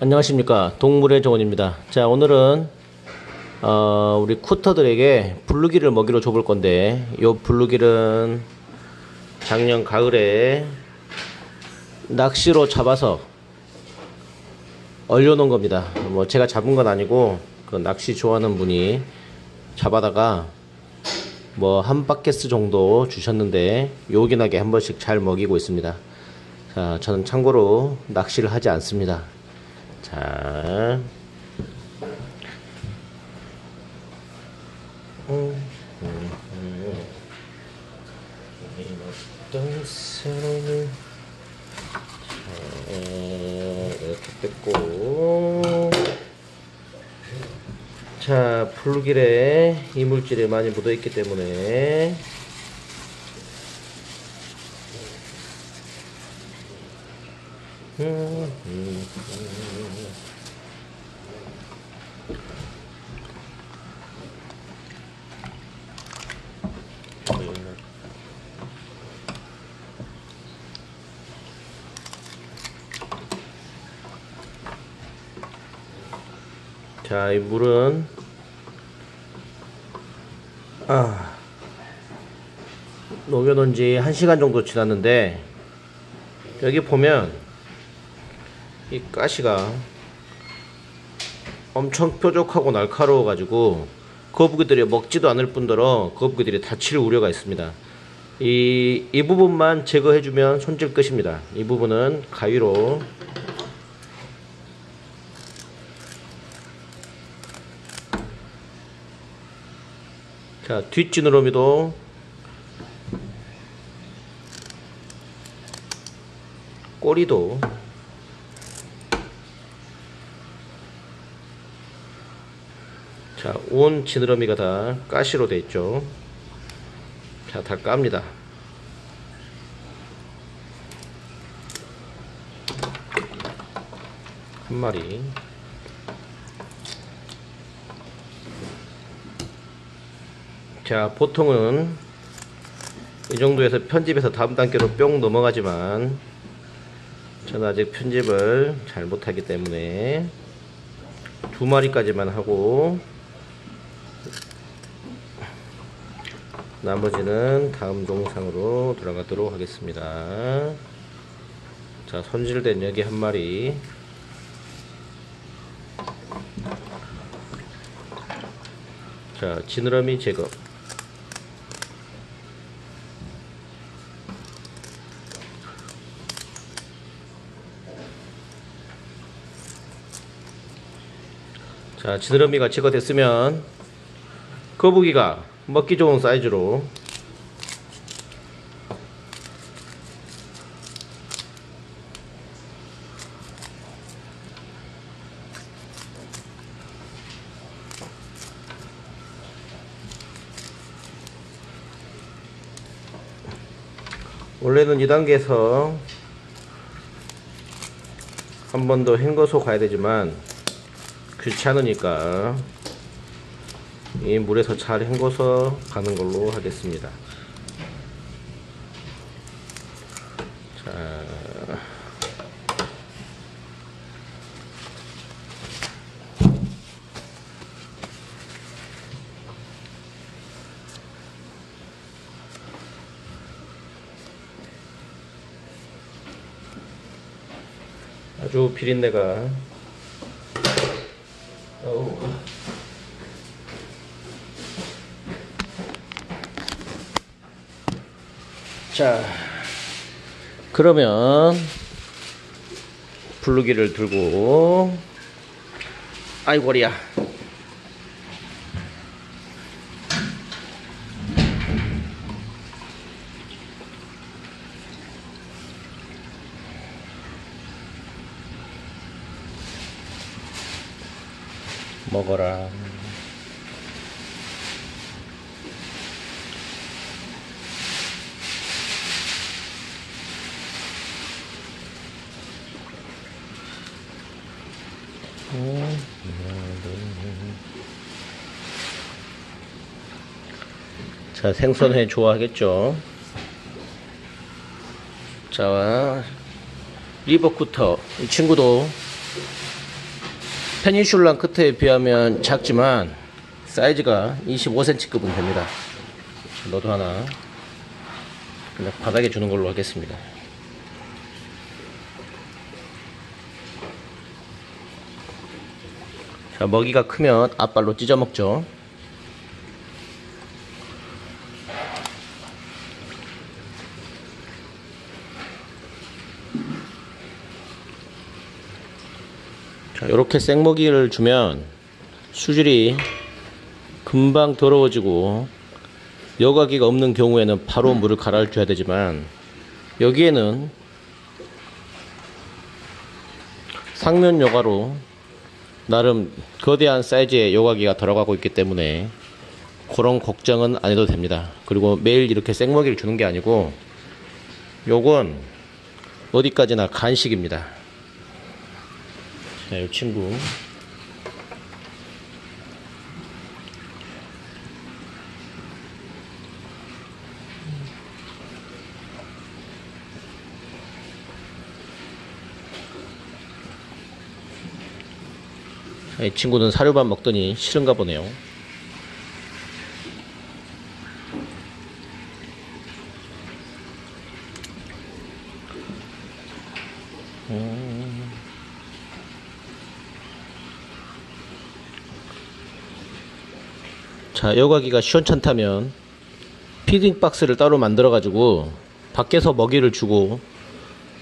안녕하십니까. 동물의 정원입니다. 자 오늘은 어, 우리 쿠터들에게 블루기를 먹이로 줘볼 건데 요 블루기는 작년 가을에 낚시로 잡아서 얼려 놓은 겁니다. 뭐 제가 잡은 건 아니고 그 낚시 좋아하는 분이 잡아다가 뭐 한 바켓스 정도 주셨는데 요긴하게 한 번씩 잘 먹이고 있습니다. 자 저는 참고로 낚시를 하지 않습니다 자. 어떤 사람을 자, 이렇게 뺐고 자 풀길에 이물질이 많이 묻어 있기 때문에 음, 음, 음. 자, 이 물은 아, 녹여놓은 지 1시간 정도 지났는데 여기 보면 이 가시가 엄청 뾰족하고 날카로워 가지고 거북이들이 먹지도 않을 뿐더러 거북이들이 다칠 우려가 있습니다. 이, 이 부분만 제거해주면 손질 끝입니다. 이 부분은 가위로 자 뒷지느러미도 꼬리도 자, 온 지느러미가 다 가시로 돼 있죠. 자, 다 깝니다. 한 마리. 자, 보통은 이 정도에서 편집해서 다음 단계로 뿅 넘어가지만 저는 아직 편집을 잘 못하기 때문에 두 마리까지만 하고 나머지는 다음 동영상으로 들어가도록 하겠습니다. 자, 손질된 여기 한 마리. 자, 지느러미 제거. 자, 지느러미가 제거됐으면 거북이가 먹기 좋은 사이즈로 원래는 2단계에서 한 번 더 헹궈서 가야 되지만 귀찮으니까 이 물에서 잘 헹궈서 가는 걸로 하겠습니다. 자. 아주 비린내가 어우. 자, 그러면 블루기를 들고 아이고 허리야 먹어라 자, 생선회 좋아하겠죠? 자, 리버쿠터. 이 친구도 페니슐란 끝에 비하면 작지만 사이즈가 25cm급은 됩니다. 너도 하나 그냥 바닥에 주는 걸로 하겠습니다. 자, 먹이가 크면 앞발로 찢어 먹죠. 자, 이렇게 생먹이를 주면 수질이 금방 더러워지고 여과기가 없는 경우에는 바로 물을 갈아 줘야 되지만 여기에는 상면 여과로 나름 거대한 사이즈의 여과기가 들어가고 있기 때문에 그런 걱정은 안 해도 됩니다. 그리고 매일 이렇게 생먹이를 주는 게 아니고 요건 어디까지나 간식입니다. 자, 이 친구. 친구는 사료밥 먹더니 싫은가 보네요. 자, 여과기가 시원찮다면 피딩 박스를 따로 만들어 가지고 밖에서 먹이를 주고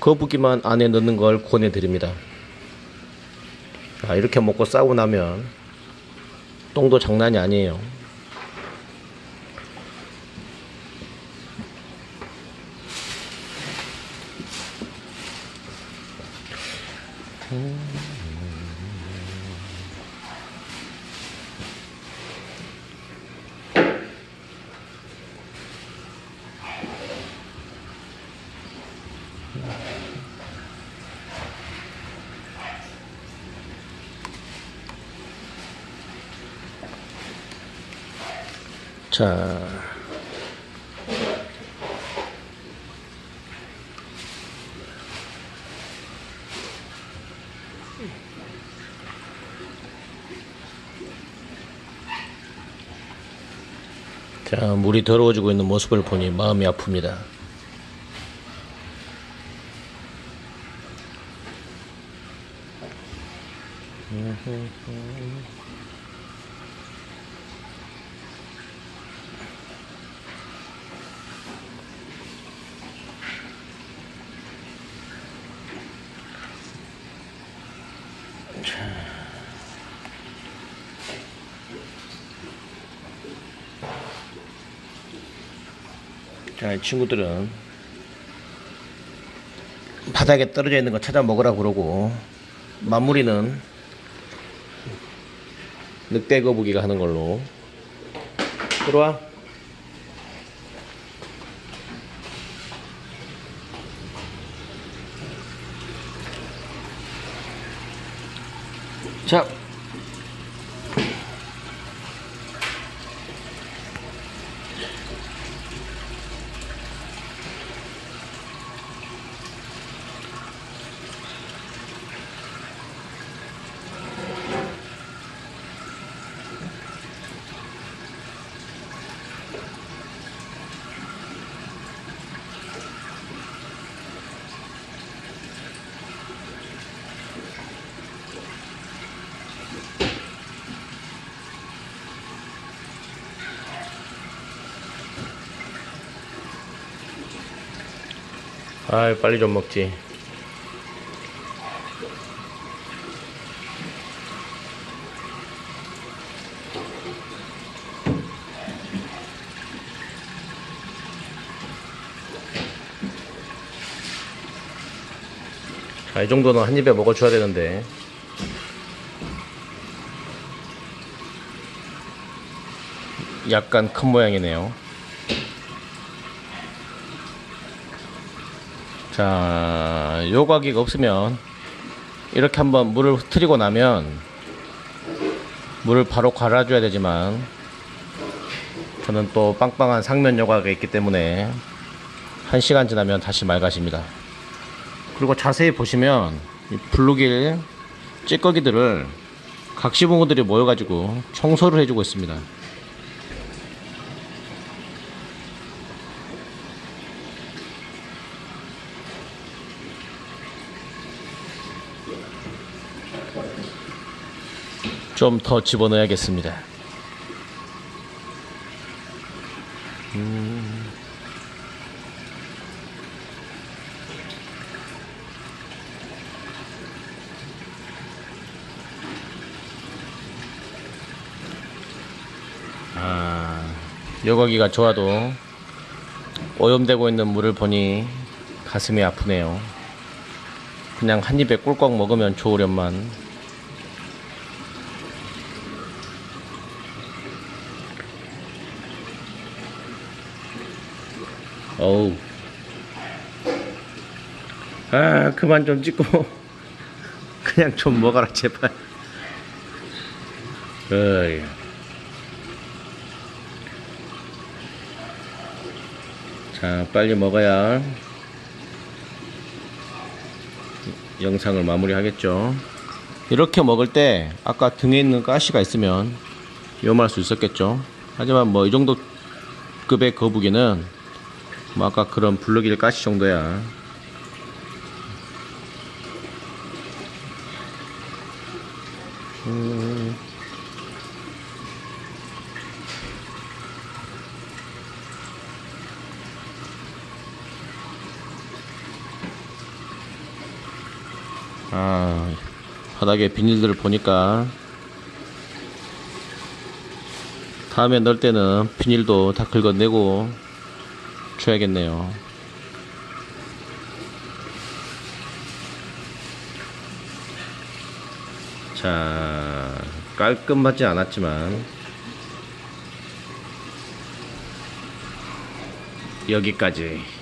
거북이만 안에 넣는 걸 권해 드립니다. 자, 이렇게 먹고 싸고 나면 똥도 장난이 아니에요. 자. 자, 물이 더러워지고 있는 모습을 보니 마음이 아픕니다. 자, 이 친구들은 바닥에 떨어져 있는 거 찾아 먹으라 그러고 마무리는 늑대 거북이가 하는 걸로. 들어와 아이 빨리 좀 먹지. 자, 이 정도는 한 입에 먹어줘야 되는데. 약간 큰 모양이네요 자, 요과기가 없으면 이렇게 한번 물을 흐트리고 나면 물을 바로 갈아줘야 되지만 저는 또 빵빵한 상면 요과가 있기 때문에 한 시간 지나면 다시 맑아집니다. 그리고 자세히 보시면 이 블루길 찌꺼기들을 각시봉어들이 모여가지고 청소를 해주고 있습니다. 좀 더 집어넣어야겠습니다. 아, 여거기가 좋아도 오염되고 있는 물을 보니 가슴이 아프네요. 그냥 한 입에 꿀꺽 먹으면 좋으련만. 어우. 아, 그만 좀 찍고. 그냥 좀 먹어라, 제발. 어이. 자, 빨리 먹어야 영상을 마무리 하겠죠. 이렇게 먹을 때 아까 등에 있는 가시가 있으면 위험할 수 있었겠죠. 하지만 뭐 이 정도 급의 거북이는 뭐 아까 그런 블루길 가시 정도야. 음. 아, 바닥에 비닐들을 보니까 다음에 넣을 때는 비닐도 다 긁어내고 줘야겠네요. 자, 깔끔하지 않았지만 여기까지.